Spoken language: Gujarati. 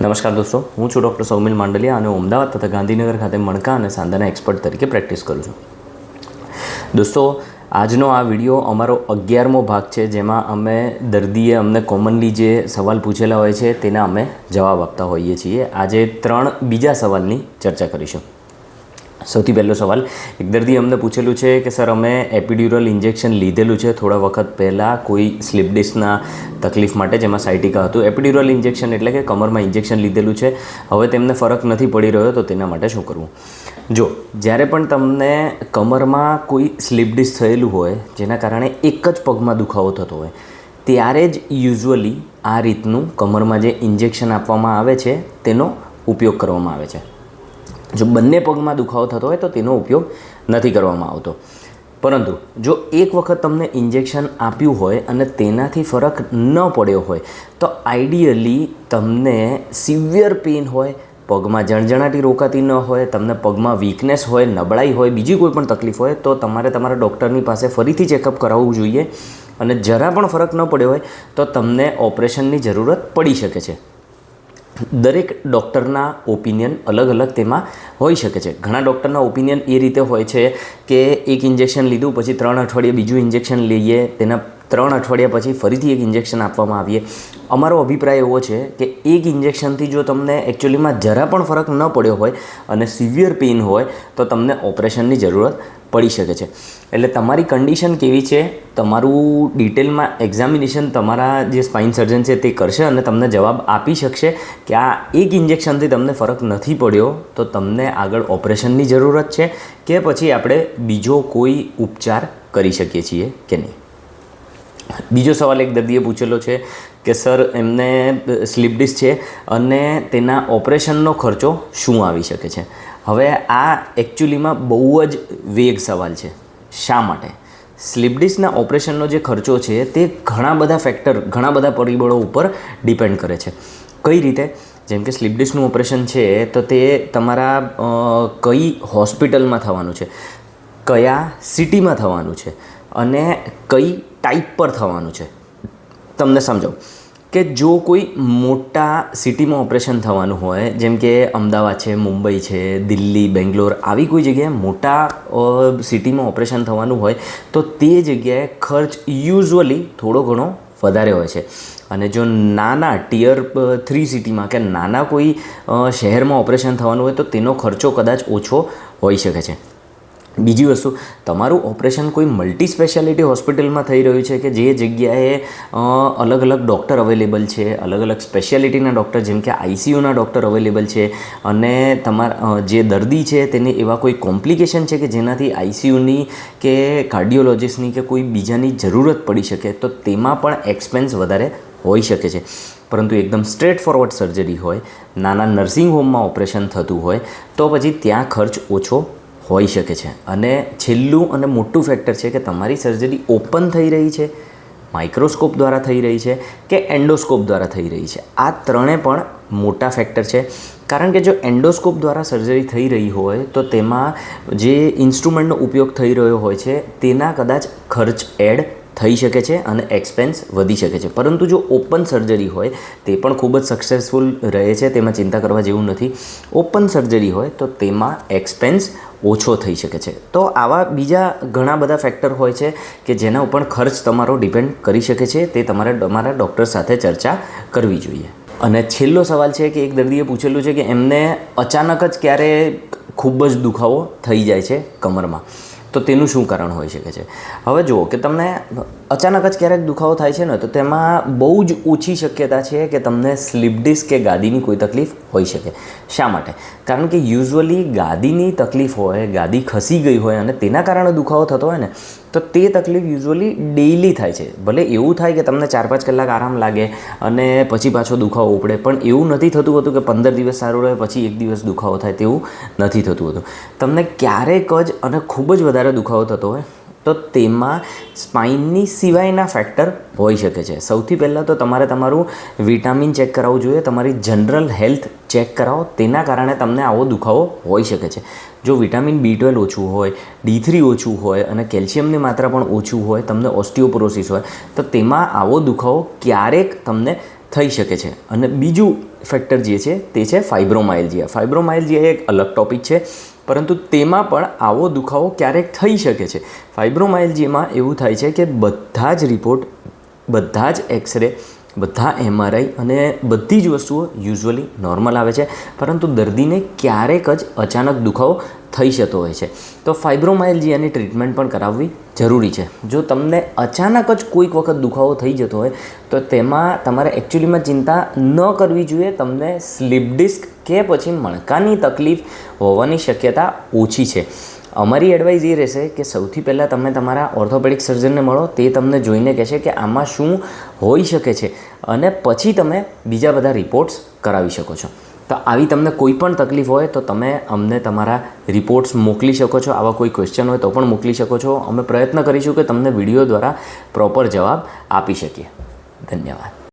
નમસ્કાર દોસ્તો, હું છું ડૉક્ટર સૌમિલ માંડલિયા અને અમદાવાદ તથા ગાંધીનગર ખાતે મણકા અને સાંધાના એક્સપર્ટ તરીકે પ્રેક્ટિસ કરું છું. દોસ્તો, આજનો આ વીડિયો અમારો અગિયારમો ભાગ છે, જેમાં અમે દર્દીએ અમને કોમનલી જે સવાલ પૂછેલા હોય છે, તેના અમે જવાબ આપતા હોઈએ છીએ. આજે ત્રણ બીજા સવાલની ચર્ચા કરીશું. સૌથી પહેલો સવાલ. એક દર્દી અમને પૂછેલું છે કે, સર, અમે એપિડ્યુરલ ઇન્જેક્શન લીધેલું છે થોડા વખત પહેલાં કોઈ સ્લીપ ડિસ્કના તકલીફ માટે જેમાં સાયટિકા હતું. એપિડ્યુરલ ઇન્જેક્શન એટલે કે કમરમાં ઇન્જેક્શન લીધેલું છે. હવે તેમને ફરક નથી પડી રહ્યો, તો તેના માટે શું કરવું? જો, જ્યારે પણ તમને કમરમાં કોઈ સ્લીપ ડિસ્ક થયેલું હોય, જેના કારણે એક જ પગમાં દુખાવો થતો હોય, ત્યારે જ યુઝ્યુઅલી આ રીતનું કમરમાં જે ઇન્જેક્શન આપવામાં આવે છે, તેનો ઉપયોગ કરવામાં આવે છે. જો બંને પગમાં દુખાવો થતો હોય તો તેનો ઉપયોગ નથી કરવામાં આવતો. પરંતુ જો એક વખત તમને ઇન્જેક્શન આપ્યું હોય અને તેનાથી ફરક ન પડ્યો હોય, તો આઈડિયલી તમને સિવિયર પેઇન હોય, પગમાં જણજણાટી રોકાતી ન હોય, તમને પગમાં વીકનેસ હોય, નબળાઈ હોય, બીજી કોઈ પણ તકલીફ હોય, તો તમારે તમારા ડૉક્ટરની પાસે ફરીથી ચેકઅપ કરાવવું જોઈએ. અને જરા પણ ફરક ન પડ્યો હોય, તો તમને ઓપરેશનની જરૂરત પડી શકે છે. દરેક ડૉક્ટરના ઓપિનિયન અલગ અલગ તેમાં હોઈ શકે છે. ઘણા ડૉક્ટરના ઓપિનિયન એ રીતે હોય છે કે એક ઇન્જેક્શન લીધું, પછી ત્રણ અઠવાડિયે બીજું ઇન્જેક્શન લઈએ, તેના ત્રણ અઠવાડિયા પછી ફરીથી એક ઇન્જેક્શન આપવામાં આવીએ. અમારો અભિપ્રાય એવો છે કે એક ઇન્જેક્શનથી જો તમને એકચ્યુઅલીમાં જરા પણ ફરક ન પડ્યો હોય અને સિવિયર પેઇન હોય, તો તમને ઓપરેશનની જરૂરત પડી શકે છે. એટલે તમારી કન્ડિશન કેવી છે, તમારું ડિટેલમાં એક્ઝામિનેશન તમારા જે સ્પાઇન સર્જન છે તે કરશે અને તમને જવાબ આપી શકશે કે આ એક ઇન્જેક્શનથી તમને ફરક નથી પડ્યો, તો તમને આગળ ઓપરેશનની જરૂરત છે કે પછી આપણે બીજો કોઈ ઉપચાર કરી શકીએ છીએ કે નહીં? બીજો સવાલ એક દર્દીએ પૂછેલો છે કે, સર, એમને સ્લીપ ડિસ્ક છે અને તેના ઓપરેશનનો ખર્ચો શું આવી શકે છે? હવે આ એકચ્યુઅલીમાં બહુ જ વેગ સવાલ છે. શા માટે? સ્લીપ ડિસ્કના ઓપરેશનનો જે ખર્ચો છે તે ઘણા બધા ફેક્ટર, ઘણા બધા પરિબળો ઉપર ડિપેન્ડ કરે છે. કઈ રીતે? જેમ કે સ્લીપ ડિસ્કનું ઓપરેશન છે તો તે તમારા કઈ હોસ્પિટલમાં થવાનું છે? કયા સિટીમાં થવાનું છે? અને કઈ ટાઈપ પર થવાનું છે. તમને સમજાવું કે જો કોઈ મોટા સિટીમાં ઓપરેશન થવાનું હોય, જેમ કે અમદાવાદ છે, મુંબઈ છે, દિલ્હી, બેંગ્લોર, આવી કોઈ જગ્યાએ મોટા સિટીમાં ઓપરેશન થવાનું હોય, તો તે જગ્યાએ ખર્ચ યુઝઅલી થોડો ઘણો વધારે હોય છે. અને જો નાના ટિયર થ્રી સિટીમાં કે નાના કોઈ શહેરમાં ઓપરેશન થવાનું હોય, તો તેનો ખર્ચો કદાચ ઓછો હોઈ શકે છે. બીજી વસ્તુ, તમારું ઓપરેશન કોઈ મલ્ટી સ્પેશિયાલિટી હોસ્પિટલમાં થઈ રહ્યું છે કે જે જગ્યાએ અલગ અલગ ડૉક્ટર અવેલેબલ છે, અલગ અલગ સ્પેશિયાલિટીના ડૉક્ટર જેમ કે આઈસીયુના ડૉક્ટર અવેલેબલ છે અને તમારા જે દર્દી છે તેને એવા કોઈ કોમ્પ્લિકેશન છે કે જેનાથી આઈસીયુની કે કાર્ડિયોલોજિસ્ટની કે કોઈ બીજાની જરૂરત પડી શકે, તો તેમાં પણ એક્સપેન્સ વધારે હોઈ શકે છે. પરંતુ એકદમ સ્ટ્રેટ ફોરવર્ડ સર્જરી હોય, નાના નર્સિંગ હોમમાં ઓપરેશન થતું હોય, તો પછી ત્યાં ખર્ચ ઓછો હોઈ શકે છે. અને છેલ્લું અને મોટું ફેક્ટર છે કે તમારી સર્જરી ઓપન થઈ રહી છે માઇક્રોસ્કોપ દ્વારા થઈ રહી છે કે એન્ડોસ્કોપ દ્વારા થઈ રહી છે. આ ત્રણે પણ મોટા ફેક્ટર છે. કારણ કે જો એન્ડોસ્કોપ દ્વારા સર્જરી થઈ રહી હોય, તો તેમાં જે ઇન્સ્ટ્રુમેન્ટનો ઉપયોગ થઈ રહ્યો હોય છે, તેના કદાચ ખર્ચ એડ થઈ શકે છે અને એક્સપેન્સ વધી શકે છે. પરંતુ જો ઓપન સર્જરી હોય, તે પણ ખૂબ જ સક્સેસફુલ રહે છે, તેમાં ચિંતા કરવા જેવું નથી. ઓપન સર્જરી હોય, તો તેમાં એક્સપેન્સ ઓછો થઈ શકે છે. તો આવા બીજા ઘણા બધા ફેક્ટર હોય છે કે જેના ઉપર ખર્ચ તમારો ડિપેન્ડ કરી શકે છે તે તમારે તમારા ડૉક્ટર સાથે ચર્ચા કરવી જોઈએ. અને છેલ્લો સવાલ છે કે એક દર્દીએ પૂછેલું છે કે એમને અચાનક જ ક્યારે ખૂબ જ દુખાવો થઈ જાય છે કમરમાં. તો તેનું શું કારણ હોઈ શકે છે? હવે જુઓ કે તમને અચાનક જ ક્યારેક દુખાવો થાય છે ને, તો તેમાં બહુ જ ઓછી શક્યતા છે કે તમને સ્લીપ ડિસ્ક કે ગાદીની કોઈ તકલીફ હોઈ શકે. શા માટે? કારણ કે યુઝ્યુઅલી ગાદીની તકલીફ હોય, ગાદી ખસી ગઈ હોય અને તેના કારણે દુખાવો થતો હોય ને તો તે તકલીફ યુઝ્યુઅલી ડેઇલી થાય છે. ભલે એવું થાય કે તમને ચાર પાંચ કલાક આરામ લાગે અને પછી પાછો દુખાવો ઉપડે, પણ એવું નથી થતું હતું કે પંદર દિવસ સારું રહે, પછી એક દિવસ દુખાવો થાય તેવું નથી થતું હતું. તમને ક્યારેક જ અને ખૂબ જ વધારે દુખાવો થતો હોય તો તેમાં સ્પાઇનની સિવાયના ફેક્ટર હોઈ શકે છે. સૌથી પહેલાં તો તમારે તમારું વિટામિન ચેક કરાવવું જોઈએ. તમારી જનરલ હેલ્થ ચેક કરાવો. તેના કારણે તમને આવો દુખાવો હોઈ શકે છે. જો વિટામિન બી ટ્વેલ્વ ઓછું હોય ડી થ્રી ઓછું હોય અને કેલ્શિયમની માત્રા પણ ઓછું હોય, તમને ઓસ્ટિયોપોરોસિસ હોય, તો તેમાં આવો દુખાવો ક્યારેક તમને થઈ શકે છે. અને બીજું ફેક્ટર જે છે, તે છે ફાઇબ્રોમાઇલજીયા ફાઇબ્રોમાઇલજીયા એક અલગ ટોપિક છે. પરંતુ તેમાં પણ આવો દુખાવો ક્યારેક થઈ શકે છે. ફાઇબ્રોમાઇલજીમાં એવું થાય છે કે બધા જ રિપોર્ટ બધા જ એક્સરે બધા એમઆરઆઈ અને બધી જ વસ્તુઓ યુઝ્યુઅલી નોર્મલ આવે છે. પરંતુ દર્દીને ક્યારેક જ અચાનક દુખાવો થઈ જતો હોય છે. તો ફાઇબ્રોમાઇલજીયાની ટ્રીટમેન્ટ પણ કરાવવી જરૂરી છે. જો તમને અચાનક જ કોઈક વખત દુખાવો થઈ જતો હોય, તો તેમાં તમારે એકચ્યુઅલીમાં ચિંતા ન કરવી જોઈએ. તમને સ્લીપ ડિસ્ક કે પછી મણકાની તકલીફ હોવાની શક્યતા ઓછી છે. અમારી એડવાઇસ એ રહેશે કે સૌથી પહેલાં તમે તમારા ઓર્થોપેડિક સર્જનને મળો. તે તમને જોઈને કહેશે કે આમાં શું હોઈ શકે છે. અને પછી તમે બીજા બધા રિપોર્ટ્સ કરાવી શકો છો. તો આવી તમને કોઈ પણ તકલીફ હોય તો તમે અમને તમારા રિપોર્ટ્સ મોકલી શકો છો. આવા કોઈ ક્વેશ્ચન હોય તો પણ મોકલી શકો છો. અમે પ્રયત્ન કરીશું કે તમને વીડિયો દ્વારા પ્રોપર જવાબ આપી શકીએ. ધન્યવાદ.